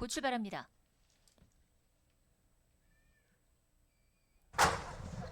곧 출발합니다.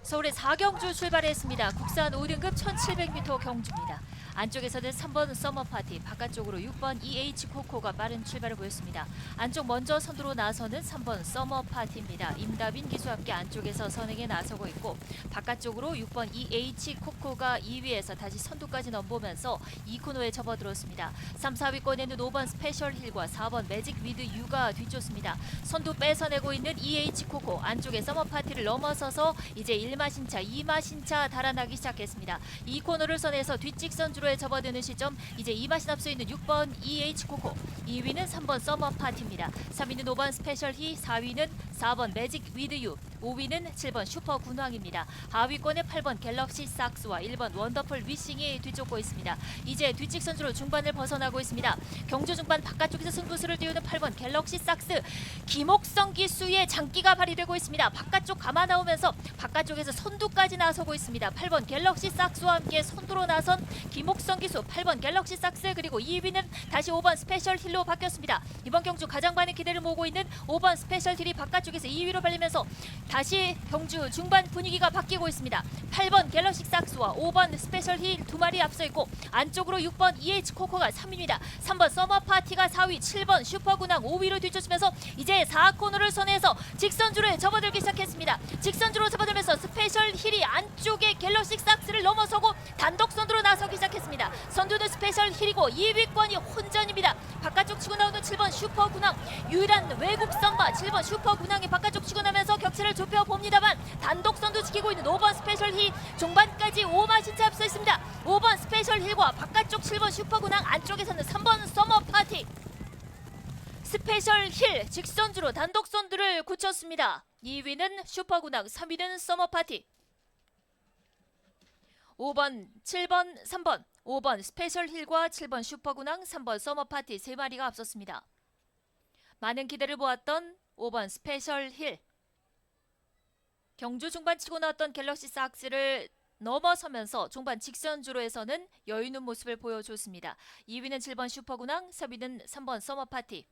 서울의 4경주 출발했습니다. 국산 5등급 1700m 경주입니다. 안쪽에서는 3번 서머 파티, 바깥쪽으로 6번 EH 코코가 빠른 출발을 보였습니다. 안쪽 먼저 선두로 나서는 3번 서머 파티입니다. 임다빈 기수 함께 안쪽에서 선행에 나서고 있고 바깥쪽으로 6번 EH 코코가 2위에서 다시 선두까지 넘보면서 2코너에 접어들었습니다. 3, 4위권에는 5번 스페셜 힐과 4번 매직 위드 유가 뒤쫓습니다. 선두 뺏어내고 있는 EH 코코 안쪽에 서머 파티를 넘어서서 이제 1마신차, 2마신차 달아나기 시작했습니다. 2코너를 선에서 뒷직선 주로 에 접어드는 시점 이제 2마신 앞서 있는 6번 EH 코코 2위는 3번 서머파티입니다. 3위는 5번 스페셜 히 4위는 4번 매직 위드 유 5위는 7번 슈퍼 군왕입니다. 하위권에 8번 갤럭시 삭스와 1번 원더풀 위싱이 뒤쫓고 있습니다. 이제 뒷직선주로 중반을 벗어나고 있습니다. 경주 중반 바깥쪽에서 승부수를 띄우는 8번 갤럭시 삭스 김옥성 기수의 장기가 발휘되고 있습니다. 바깥쪽 감아 나오면서 바깥쪽에서 선두까지 나서고 있습니다. 8번 갤럭시 삭스와 함께 선두로 나선 김옥 성 기수 8번 갤럭시 삭스 그리고 2위는 다시 5번 스페셜 힐로 바뀌었습니다. 이번 경주 가장 많은 기대를 모으고 있는 5번 스페셜 힐이 바깥쪽에서 2위로 발리면서 다시 경주 중반 분위기가 바뀌고 있습니다. 8번 갤럭시 삭스와 5번 스페셜 힐 두 마리 앞서 있고 안쪽으로 6번 EH 코코가 3위입니다. 3번 서머 파티가 4위, 7번 슈퍼군왕 5위로 뒤쫓으면서 이제 4코너를 선해서 직선주로에 접어들기 시작했습니다. 직선주로 접어들면서 스페셜 힐이 안쪽에 갤럭시 삭스를 넘어서고 단독 선두로 선두는 스페셜 힐이고 2위권이 혼전입니다. 바깥쪽 치고 나오는 7번 슈퍼군왕 유일한 외국 선바 7번 슈퍼군왕이 바깥쪽 치고 나면서 격차를 좁혀 봅니다만 단독 선두 지키고 있는 5번 스페셜 힐 종반까지 5마신 차 앞서 있습니다. 5번 스페셜 힐과 바깥쪽 7번 슈퍼군왕 안쪽에서는 3번 서머 파티 스페셜 힐 직선주로 단독 선두를 굳혔습니다. 2위는 슈퍼군왕, 3위는 서머 파티. 5번, 7번, 3번, 5번 스페셜 힐과 7번 슈퍼군왕, 3번 서머 파티 세 마리가 앞섰습니다. 많은 기대를 보았던 5번 스페셜 힐. 경주 중반 치고 나왔던 갤럭시 삭스를 넘어서면서 중반 직선주로에서는 여유 있는 모습을 보여줬습니다. 2위는 7번 슈퍼군왕, 3위는 3번 서머 파티.